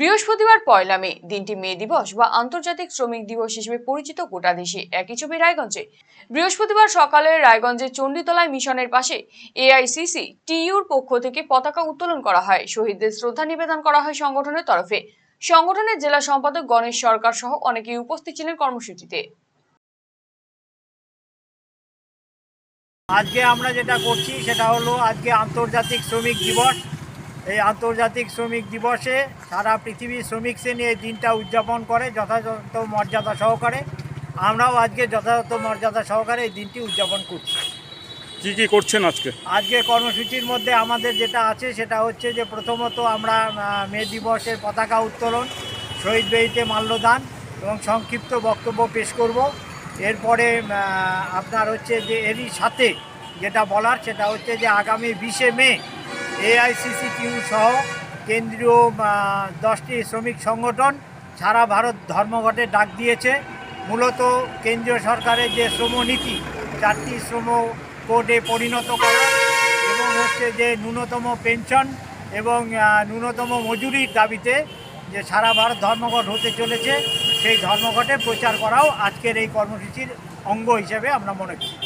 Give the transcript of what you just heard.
বৃহস্পতিবার পয়লা মে, দিনটি মে দিবস বা আন্তর্জাতিক শ্রমিক দিবস হিসেবে পরিচিত গোটা দেশে। একই ছবি রায়গঞ্জে। বৃহস্পতিবার সকালে রায়গঞ্জের চণ্ডীতলায় মিশনের পাশে এআইসিসি টিইউর পক্ষ থেকে পতাকা উত্তোলন করা হয়। শহীদদের শ্রদ্ধা নিবেদন করা হয় সংগঠনের তরফে। সংগঠনের জেলা সম্পাদক গণেশ সরকার সহ অনেকেই উপস্থিত ছিলেন কর্মসূচিতে। আজকে আমরা যেটা করছি সেটা হলো আজকে আন্তর্জাতিক শ্রমিক দিবস। এই আন্তর্জাতিক শ্রমিক দিবসে সারা পৃথিবীর শ্রমিক শ্রেণি এই দিনটা উদযাপন করে যথাযথ মর্যাদা সহকারে। আমরাও আজকে যথাযথ মর্যাদা সহকারে এই দিনটি উদযাপন করছি। কি কি করছেন আজকে? আজকে কর্মসূচির মধ্যে আমাদের যেটা আছে সেটা হচ্ছে যে প্রথমত আমরা মে দিবসের পতাকা উত্তোলন শহীদ বেদিতে মাল্যদান এবং সংক্ষিপ্ত বক্তব্য পেশ করব। এরপরে আপনার হচ্ছে যে এরই সাথে যেটা বলার সেটা হচ্ছে যে আগামী বিশে মে এআইসিসি টিউ সহ কেন্দ্রীয় দশটি শ্রমিক সংগঠন সারা ভারত ধর্মঘটে ডাক দিয়েছে। মূলত কেন্দ্রীয় সরকারের যে শ্রমনীতি চারটি শ্রম কোডে পরিণত করা এবং হচ্ছে যে ন্যূনতম পেনশন এবং ন্যূনতম মজুরির দাবিতে যে সারা ভারত ধর্মঘট হতে চলেছে, সেই ধর্মঘটে প্রচার করাও আজকের এই কর্মসূচির অঙ্গ হিসেবে আমরা মনে করি।